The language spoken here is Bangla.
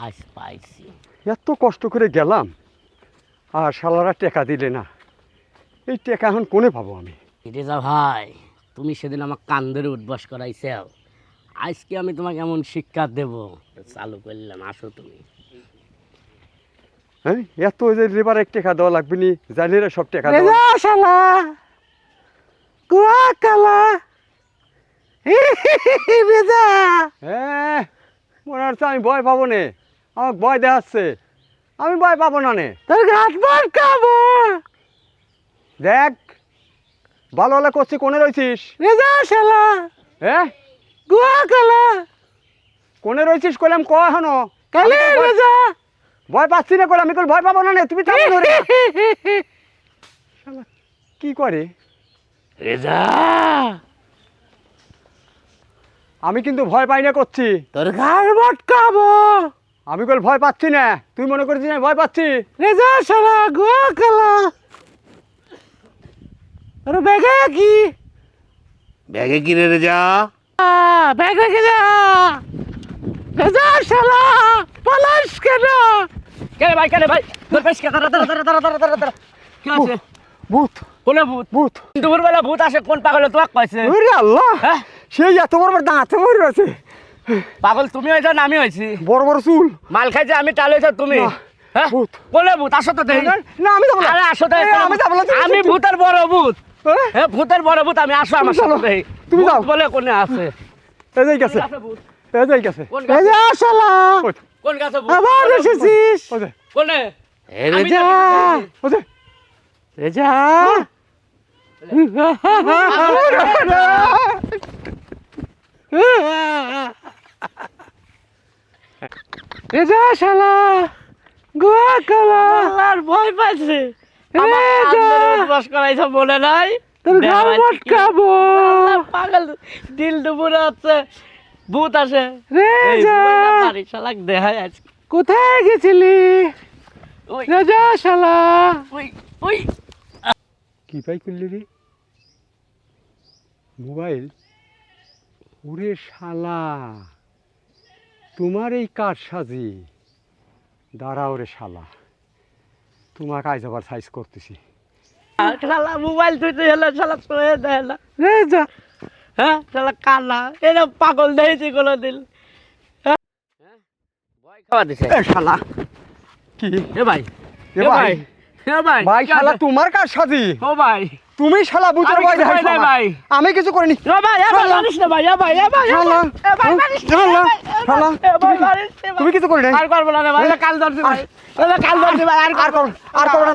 আজ পাইছি এত কষ্ট করে গেলাম আর শালারা টেকা দিলে না এই টেকা এখন কোনে পাবো আমি রেজা ভাই তুমি সেদিন আমার কান উদ্বাস করাইছাও আজকে আমি তোমাকে এমন শিক্ষা দেব চালু করলাম আসো তুমি হ্যাঁ এত যে লেবারের টেকা দেওয়া লাগবে নি জানিয়ে সব টেকা দেওয়া শালা কুয়া কালা রেজা হ্যাঁ মনে হচ্ছে আমি ভয় পাবো নে আমাকে ভয় দেখাচ্ছে। আমি ভয় পাবো না নে। তোর ঘাট খাব। দেখ ভালো হলে করছি কোনে রয়েছিস? রেজা শালা। হ্যাঁ কালা কোনে রয়েছিস কইলাম ক এখনও? কালে রেজা। ভয় পাচ্ছি না কইলাম আমি ভয় পাবো না নে তুমি থামো ধরে। শালা কি করে? রেজা। আমি কিন্তু ভয় পাই না করছি। তোর ঘাট মটকাবো আমি কল ভয় পাচ্ছি না। তুই মনে করছিস আমি ভয় পাচ্ছি? রেজা শালা কুয়া কালা তোর ব্যাগে কি? ব্যাগে কিনে রেজা? ব্যাগ রেখে যা রেজা শালা পালাস কেন? কেন ভাই কেন ভাই? তোর বেশ দাঁড়া দাঁড়া দাঁড়া দাঁড়া দাঁড়া দাঁড়া দাঁড়া। কি আছে? ভূত। কোনে ভূত? ভূত। দুপুরবেলা ভূত আসে কোন পাগলে তোমাকে কইছে ওরে আল্লাহ। হ্যাঁ? সেই এত বড় বড় দাঁত মরে রয়েছে পাগল তুমি হয়েছো না আমি হয়েছি। বড় বড় চুল। মাল খাইছে আমি হয়েছো তুমি। হ্যাঁ? ভূত। কোনে ভূত আসো তো না আমি যাব আরে আসো তো আমি যাব আমি ভূতের বড় ভূত। হ্যাঁ? হ্যাঁ ভূতের বড় ভূত আমি আসো আমার সাথে তুমি যাও। বলে কোনে আছে? এই গেছে। কোন গাছে ভূত? এই গেছে। কোন গাছে? ভূত? আবার এসেছিস। যে, কোনে? রেজা যে। রেজা রেজা শালা গোয়া কালা। আল্লাহর ভয় পাইছে। কান ধরে বলে নাই। তোর মটকাবো আল্লাহ পাগল দিল দুপুরে হচ্ছে ভূত আসে। এই রেজা বাড়ি শালাক দেখায় আজকে কোথায় গেছিলি? ওই রেজা শালা। ওই ওই কি পাই করলি রে? মোবাইল? ওরে শালা। তোমার এই কার সাজি দাঁড়াও রে শালা। তোমাকে আজ আবার সাইজ করতেছি। শালা মোবাইল তুই তুই হলো শালা শুয়ে দেয় না। রেজা হ্যাঁ শালা কালা এরকম পাগল দেখেছি কোনোদিন। হ্যাঁ? ভয় খাওয়া দিছে। শালা কি? এ ভাই এ ভাই। ভাই ভাই শালা? তোমার কার সাজি ও ভাই তুমি শালা বুঝার নাই ভাই। আমি কিছু করিনি ও ভাই এ ভাই। না ভাই এ ভাই এ ভাই শালা। এ ভাই মারিস না, শালা। ভাই, ভাই। তুমি ভাই। কিছু করিনি আর করব না ভাই কাল ধরছি ভাই কাল ধরছি ভাই আর আর করব আর করো না